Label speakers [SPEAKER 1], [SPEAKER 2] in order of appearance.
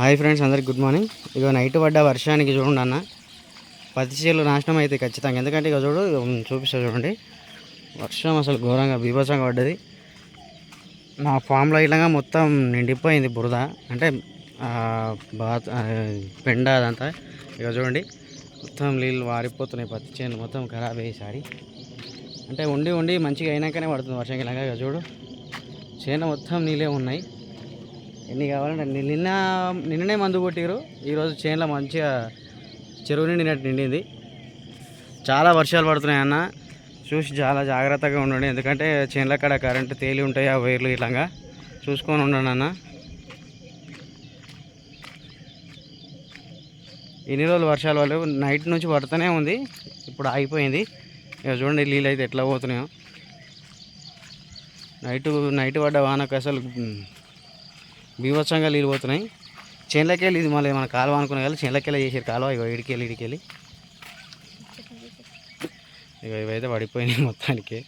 [SPEAKER 1] Hi friends అందరికి good morning. ఇక night పడ్డ వర్షానికి చూడండి అన్న. పత్తి చేలు నాశనం అయితే ఖచ్చితంగా. ఎందుకంటే ఇక చూడు చూపిస్తా చూడండి. వర్షం అసలు ఘోరంగా బీభత్సంగా పడ్డది. నా ఫామ్లో ఇలాగా మొత్తం నిండిపోయింది బురద. అంటే బాత్ పెండ అదంతా. ఇక చూడండి. మొత్తం నీళ్ళు వారిపోతున్నాయి పత్తి చేను మొత్తం ఖరాబ్ అయ్యేసారి. అంటే ఉండి ఉండి మంచిగా అయినాకనే పడుతుంది వర్షం ఇలాగా. ఇక చూడు. చేను మొత్తం నీళ్ళే ఉన్నాయి. ఎన్ని కావాలంటే నిన్న నిన్ననే మందు కొట్టిరు ఈరోజు చేనులో మంచిగా చెరువు నిండినట్టు నిండింది. చాలా వర్షాలు పడుతున్నాయి అన్న. చూసి చాలా జాగ్రత్తగా ఉండండి. ఎందుకంటే చేనుల కాడ కరెంటు తేలి ఉంటాయి ఆ వైర్లు ఇలాగా చూసుకొని ఉండండి అన్న. ఎన్ని రోజులు వర్షాలు వాళ్ళు నైట్ నుంచి పడుతూనే ఉంది. ఇప్పుడు ఆగిపోయింది. ఇక చూడండి నీళ్ళు అయితే ఎట్లా పోతున్నాయో. నైట్ నైట్ పడ్డ వానకు అసలు బీభత్సంగా నీళ్ళు పోతున్నాయి. చేనులకి ఇది మళ్ళీ మన కాలువ అనుకునే కదా చేనులకి చేసారు కాలువ. ఇక ఇడికెళ్ళి ఇడికెళ్ళి. ఇక ఇవైతే పడిపోయినాయి మొత్తానికి.